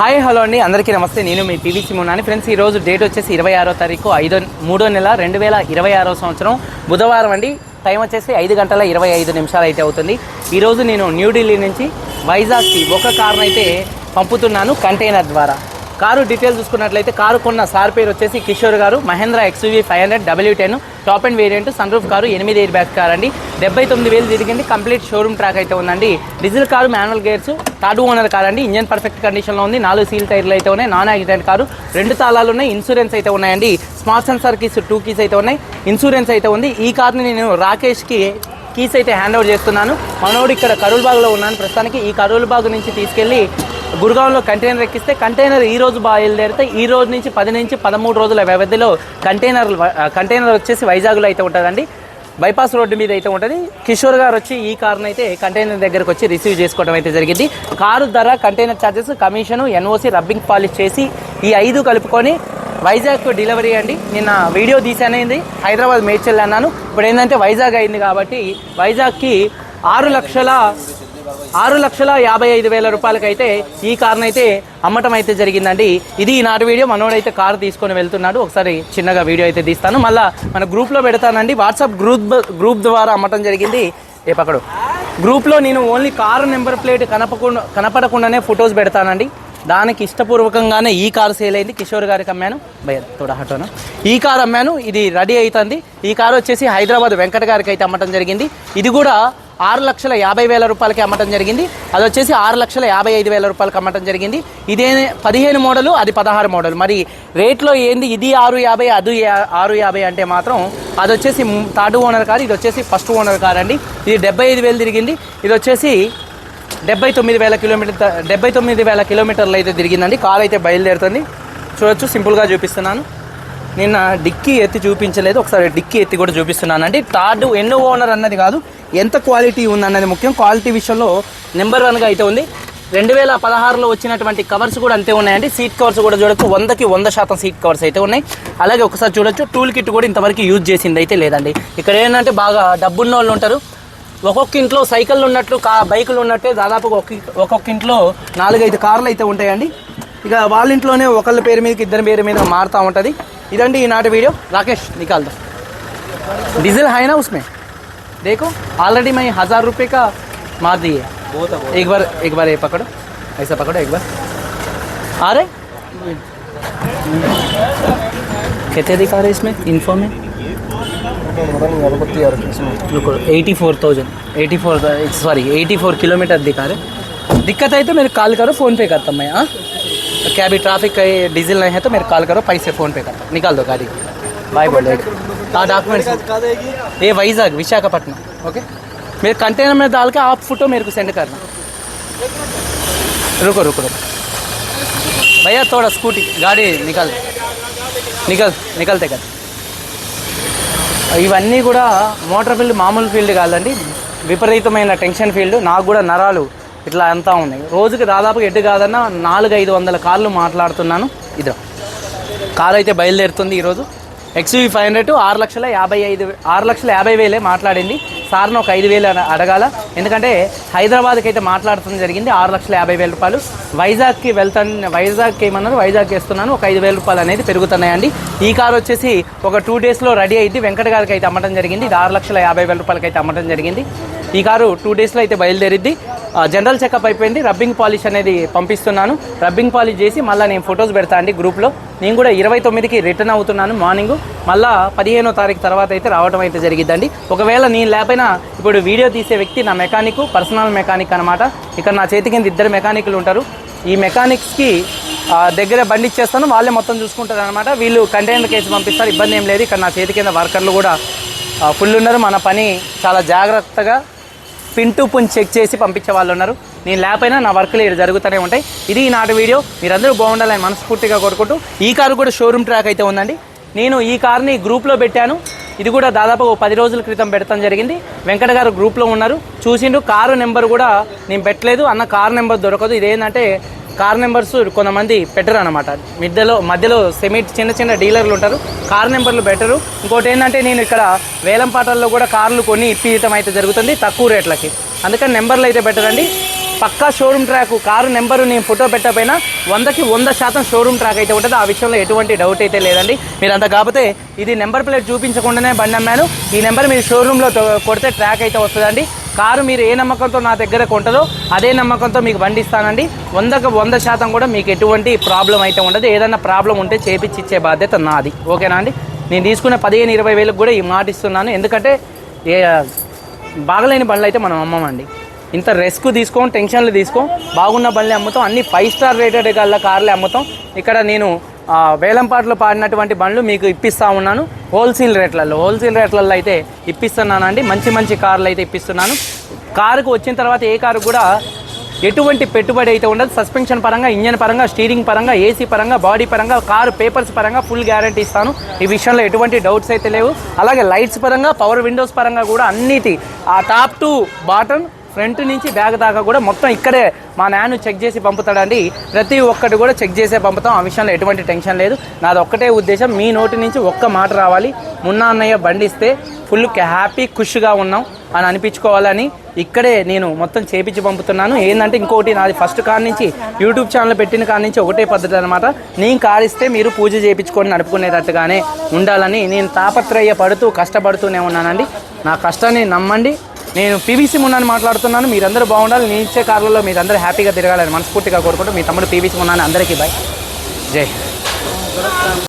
Hi hello అండి. అందరికీ నమస్తే. నేను మీ పీవీసీ సిమోనాని. ఫ్రెండ్స్ ఈ రోజు డేట్ వచ్చేసి ఇరవై ఆరో తారీఖు ఐదో మూడో నెల రెండు వేల ఇరవై ఆరో సంవత్సరం. బుధవారం అండి. టైం వచ్చేసి ఐదు గంటల ఇరవై ఐదు నిమిషాలు అయితే అవుతుంది. ఈరోజు నేను న్యూఢిల్లీ నుంచి వైజాగ్కి ఒక కారును అయితే పంపుతున్నాను కంటైనర్ ద్వారా. కారు డీటెయిల్స్ చూసుకున్నట్లయితే కారు కొన్న సార్ పేరు వచ్చేసి Kishore garu Mahindra XUV five hundred W ten top and variant sun roof car ఎనిమిది ఎయిర్ బ్యాగ్ కార్ అండి. డెబ్బై తొమ్మిది వేలు తిరిగింది కంప్లీట్ షోరూమ్ ట్రాక్ అయితే ఉందండి. Diesel car manual gears third owner car అండి. ఇంజన్ పర్ఫెక్ట్ కండిషన్లో ఉంది. నాలుగు సీల్ టైర్లు అయితే ఉన్నాయి. Non accident car. రెండు తాళాలు ఉన్నాయి. ఇన్సూరెన్స్ అయితే ఉన్నాయండి. Smart sensor keys two keys అయితే ఉన్నాయి. ఇన్సూరెన్స్ అయితే ఉంది. ఈ కార్ని నేను రాకేష్కి కీస్ అయితే హ్యాండ్ ఓవర్ చేస్తున్నాను. మనోడు ఇక్కడ కరూల్బాగ్లో ఉన్నాను. ప్రస్తుతానికి ఈ కరూల్బాగ్ నుంచి తీసుకెళ్ళి గురుగాంలో కంటైనర్ ఎక్కిస్తే కంటైనర్ ఈ రోజు బయలుదేరితే ఈ రోజు నుంచి పది నుంచి పదమూడు రోజుల వ్యవధిలో కంటైనర్ కంటైనర్ వచ్చేసి వైజాగ్లో అయితే ఉంటుందండి. బైపాస్ రోడ్డు మీద అయితే ఉంటుంది. కిషోర్ గారు వచ్చి ఈ కారును అయితే కంటైనర్ దగ్గరకు వచ్చి రిసీవ్ చేసుకోవడం అయితే జరిగింది. కారు ధర container charges commission NOC rubbing polish చేసి ఈ ఐదు కలుపుకొని వైజాగ్ డెలివరీ అండి. నిన్న వీడియో తీసానేది హైదరాబాద్ మేడ్చల్ అన్నాను. ఇప్పుడు ఏంటంటే వైజాగ్ అయింది కాబట్టి వైజాగ్కి ఆరు లక్షల ఆరు లక్షల యాభై ఐదు వేల రూపాయలకైతే ఈ కార్ని అయితే అమ్మటం అయితే జరిగిందండి. ఇది ఈనాటి వీడియో. మనోడైతే కారు తీసుకొని వెళ్తున్నాడు. ఒకసారి చిన్నగా వీడియో అయితే తీస్తాను. మళ్ళీ మన గ్రూప్లో పెడతానండి. వాట్సాప్ గ్రూప్ గ్రూప్ ద్వారా అమ్మటం జరిగింది. ఏ పక్కడు. గ్రూప్లో నేను ఓన్లీ కారు నెంబర్ ప్లేట్ కనపకుండా కనపడకుండానే ఫొటోస్ పెడతానండి. దానికి ఇష్టపూర్వకంగానే ఈ కారు సేల్ అయింది. కిషోర్ గారికి అమ్మాను. భయ తోడ హటోను ఈ కారు అమ్మాను. ఇది రెడీ అవుతుంది. ఈ కారు వచ్చేసి హైదరాబాద్ వెంకట గారికి అయితే అమ్మటం జరిగింది. ఇది కూడా ఆరు లక్షల యాభై వేల రూపాయలకి అమ్మటం జరిగింది. అది వచ్చేసి ఆరు లక్షల యాభై ఐదు వేల రూపాయలకి అమ్మటం జరిగింది. ఇదే పదిహేను మోడలు అది పదహారు మోడల్. మరి రేట్లో ఏంది? ఇది ఆరు యాభై అది ఆరు యాభై అంటే మాత్రం అది వచ్చేసి థర్డ్ ఓనర్ కార్ ఇది వచ్చేసి ఫస్ట్ ఓనర్ కార్ అండి. ఇది డెబ్బై ఐదు వేలు తిరిగింది. ఇది వచ్చేసి డెబ్బై తొమ్మిది వేల కిలోమీటర్ డెబ్బై తొమ్మిది వేల కిలోమీటర్లు అయితే తిరిగిందండి. కార్ అయితే బయలుదేరుతుంది. చూడొచ్చు సింపుల్గా చూపిస్తున్నాను. నిన్న డిక్కీ ఎత్తి చూపించలేదు. ఒకసారి డిక్కీ ఎత్తి కూడా చూపిస్తున్నానండి. థర్డ్ ఎన్నో ఓనర్ అన్నది కాదు ఎంత క్వాలిటీ ఉందన్నది ముఖ్యం. క్వాలిటీ విషయంలో నెంబర్ వన్గా అయితే ఉంది. రెండు వేల పదహారులో వచ్చినటువంటి కవర్స్ కూడా అంతే ఉన్నాయండి. సీట్ కవర్స్ కూడా చూడొచ్చు. వందకి వంద శాతం సీట్ కవర్స్ అయితే ఉన్నాయి. అలాగే ఒకసారి చూడొచ్చు. టూల్ కిట్ కూడా ఇంతవరకు యూజ్ చేసింది అయితే లేదండి. ఇక్కడ ఏంటంటే బాగా డబ్బున్న వాళ్ళు ఉంటారు. ఒక్కొక్క ఇంట్లో సైకిళ్ళు ఉన్నట్లు కా బైకులు ఉన్నట్టే దాదాపు ఒక్కొక్క ఒక్కొక్క ఇంట్లో నాలుగైదు కార్లు అయితే ఉంటాయండి. ఇక వాళ్ళ ఇంట్లోనే ఒకళ్ళ పేరు మీదకి ఇద్దరి పేరు మీద మారుతూ ఉంటుంది. ఇదండి ఈనాటి వీడియో రాకేష్ निकाल दो डीजल है ना उसमें देखो ऑलरेडी मैं हजार रुपये का मार दिए एक बार एक बार ये पकड़ो ऐसा पकड़ो एक बार आ रहे कितने दिखा रहे इसमें इन्फो में रुको eighty four thousand eighty four sorry eighty four kilometre दिखा रहे दिक्कत है तो मेरे कॉल करो फ़ोन पे करता हूँ मैं हाँ क्या अभी ट्रैफिक का ये डीजल नहीं है तो मेरे कॉल करो पैसे फ़ोन पे करता हूँ। निकाल दो गाड़ी बाय बोलो हाँ डॉक्यूमेंट्स ये वाइजाग विशाखापट्टनम ओके मेरे कंटेनर में डाल के आप फोटो मेरे को सेंड करना रुको रुको रुको भैया थोड़ा स्कूटी गाड़ी निकाल निकल निकलते कर ఇవన్నీ కూడా మోటార్ ఫీల్డ్ మామూలు ఫీల్డ్ కాదండి విపరీతమైన టెన్షన్ ఫీల్డ్ నాకు కూడా నరాలు ఇట్లా అంతా ఉన్నాయి రోజుకి దాదాపు ఎటు కాదన్న నాలుగు ఐదు వందల కార్లు మాట్లాడుతున్నాను. ఇదో కారు అయితే బయలుదేరుతుంది ఈరోజు. ఎక్స్యూవీ ఫైవ్ హండ్రెడ్ ఆరు లక్షల యాభై ఐదు ఆరు లక్షల యాభై వేలే మాట్లాడింది. సార్ని ఒక ఐదు వేలు అడగాల. ఎందుకంటే హైదరాబాద్కి అయితే మాట్లాడుతుంది జరిగింది. ఆరు లక్షల యాభై వేల రూపాయలు. వైజాగ్కి వెళ్తాను వైజాగ్కి ఏమన్నారు వైజాగ్కి వేస్తున్నాను. ఒక ఐదు వేల రూపాయలు అనేది పెరుగుతున్నాయండి. ఈ కార్ వచ్చేసి ఒక టూ డేస్లో రెడీ అయింది. వెంకట గారికి అయితే అమ్మటం జరిగింది. ఇది ఆరు లక్షల యాభై వేల రూపాయలకి అయితే అమ్మటం జరిగింది. ఈ కారు టూ డేస్లో అయితే బయలుదేరిద్ది. జనరల్ చెకప్ అయిపోయింది. రబ్బింగ్ పాలిష్ అనేది పంపిస్తున్నాను. రబ్బింగ్ పాలిష్ చేసి మళ్ళీ నేను ఫొటోస్ పెడతా అండి గ్రూప్లో నేను కూడా ఇరవై తొమ్మిదికి రిటర్న్ అవుతున్నాను మార్నింగ్ మళ్ళీ పదిహేనో తారీఖు తర్వాత అయితే రావడం అయితే జరిగిద్దండి. ఒకవేళ నేను లేకపోయినా ఇప్పుడు వీడియో తీసే వ్యక్తి నా మెకానిక్ పర్సనల్ మెకానిక్ అనమాట ఇక్కడ నా చేతి కింద ఇద్దరు మెకానిక్లు ఉంటారు. ఈ మెకానిక్స్కి దగ్గర బండి ఇచ్చేస్తాను. వాళ్ళే మొత్తం చూసుకుంటారు అనమాట వీళ్ళు కంటైనర్ కేసు పంపిస్తారు. ఇబ్బంది ఏం లేదు. ఇక్కడ నా చేతి కింద వర్కర్లు కూడా ఫుల్ ఉన్నారు. మన పని చాలా జాగ్రత్తగా పిన్ టు పిన్ చెక్ చేసి పంపించే వాళ్ళు ఉన్నారు. నేను లేకపోయినా నా వర్క్లు ఇక్కడ జరుగుతూనే ఉంటాయి. ఇది నాటి వీడియో. మీరందరూ బాగుండాలని మనస్ఫూర్తిగా కోరుకుంటూ ఈ కారు కూడా షోరూమ్ ట్రాక్ అయితే ఉందండి. నేను ఈ కార్ని గ్రూప్లో పెట్టాను. ఇది కూడా దాదాపు పది రోజుల క్రితం పెడతాం జరిగింది. వెంకట గారు గ్రూప్లో ఉన్నారు. చూసిండు కారు నెంబర్ కూడా నేను పెట్టలేదు. అన్న కారు నెంబర్ దొరకదు. ఇదేంటంటే కార్ నెంబర్స్ కొంతమంది పెట్టరు అనమాట మధ్యలో మధ్యలో సెమీ చిన్న చిన్న డీలర్లు ఉంటారు. కార్ నెంబర్లు పెట్టరు. ఇంకోటి ఏంటంటే నేను ఇక్కడ వేలంపాటల్లో కూడా కార్లు కొని ఇప్పియటం అయితే జరుగుతుంది తక్కువ రేట్లకి. అందుకని నెంబర్లు అయితే పెట్టరండి. పక్కా షోరూమ్ ట్రాక్ కారు నెంబరు నేను ఫోటో పెట్టకపోయినా వందకి వంద శాతం షోరూమ్ ట్రాక్ అయితే ఉంటుంది. ఆ విషయంలో ఎటువంటి డౌట్ అయితే లేదండి. మీరు అంత కాకపోతే ఇది నెంబర్ ప్లేట్ చూపించకుండానే బండి అమ్మాను. ఈ నెంబర్ మీరు షోరూంలో కొడితే ట్రాక్ అయితే వస్తుందండి. కారు మీరు ఏ నమ్మకంతో నా దగ్గర కొంటారో అదే నమ్మకంతో మీకు బండి ఇస్తానండి వందకు వంద శాతం కూడా మీకు ఎటువంటి ప్రాబ్లం అయితే ఉండదు. ఏదైనా ప్రాబ్లం ఉంటే చేపించి ఇచ్చే బాధ్యత నాది. ఓకేనా అండి? నేను తీసుకున్న పదిహేను ఇరవై వేలకు కూడా ఈ మాట ఇస్తున్నాను. ఎందుకంటే ఏ బాగలేని బండ్లు అయితే మనం అమ్మమండి. ఇంత రిస్క్ తీసుకోం టెన్షన్లు తీసుకోం. బాగున్న బండ్లు అమ్ముతాం. అన్ని ఫైవ్ స్టార్ రేటెడ్ గల కార్లే అమ్ముతాం. ఇక్కడ నేను వేలం పాటలు పాడినటువంటి బండ్లు మీకు ఇప్పిస్తా ఉన్నాను. హోల్సేల్ రేట్లలో హోల్సేల్ రేట్లలో అయితే ఇప్పిస్తున్నానండి. మంచి మంచి కార్లు అయితే ఇప్పిస్తున్నాను. కారుకు వచ్చిన తర్వాత ఏ కారు కూడా ఎటువంటి పెట్టుబడి అయితే ఉండదు. సస్పెన్షన్ పరంగా ఇంజన్ పరంగా స్టీరింగ్ పరంగా ఏసీ పరంగా బాడీ పరంగా కారు పేపర్స్ పరంగా ఫుల్ గ్యారంటీ ఇస్తాను. ఈ విషయంలో ఎటువంటి డౌట్స్ అయితే లేవు. అలాగే లైట్స్ పరంగా పవర్ విండోస్ పరంగా కూడా అన్నిటి ఆ టాప్ టు బాటమ్ ఫ్రంట్ నుంచి బ్యాగ్ దాకా కూడా మొత్తం ఇక్కడే మా నాన్న చెక్ చేసి పంపుతాడండి. ప్రతి ఒక్కటి కూడా చెక్ చేసే పంపుతాం. ఆ విషయంలో ఎటువంటి టెన్షన్ లేదు. నాది ఒక్కటే ఉద్దేశం మీ నోటి నుంచి ఒక్క మాట రావాలి. మున్నా అన్నయ్య బండిస్తే ఫుల్ హ్యాపీ ఖుష్గా ఉన్నాం అని అనిపించుకోవాలని ఇక్కడే నేను మొత్తం చేపించి పంపుతున్నాను. ఏంటంటే ఇంకోటి నాది ఫస్ట్ కాడ నుంచి యూట్యూబ్ ఛానల్ పెట్టిన కాడ నుంచి ఒకటే పద్ధతి అనమాట నేను కారిస్తే మీరు పూజ చేయించుకొని నడుపుకునేటట్టుగానే ఉండాలని నేను తాపత్రయ పడుతూ కష్టపడుతూనే ఉన్నానండి. నా కష్టాన్ని నమ్మండి. నేను పీవీసీ మున్నాని మాట్లాడుతున్నాను. మీరందరూ బాగుండాలి. నేను ఇచ్చే కార్లలో మీరందరూ హ్యాపీగా తిరగాలని మనస్ఫూర్తిగా కోరుకుంటూ మీ తమ్ముడు పీవీసీ మున్నాని అందరికీ బాయ్ జై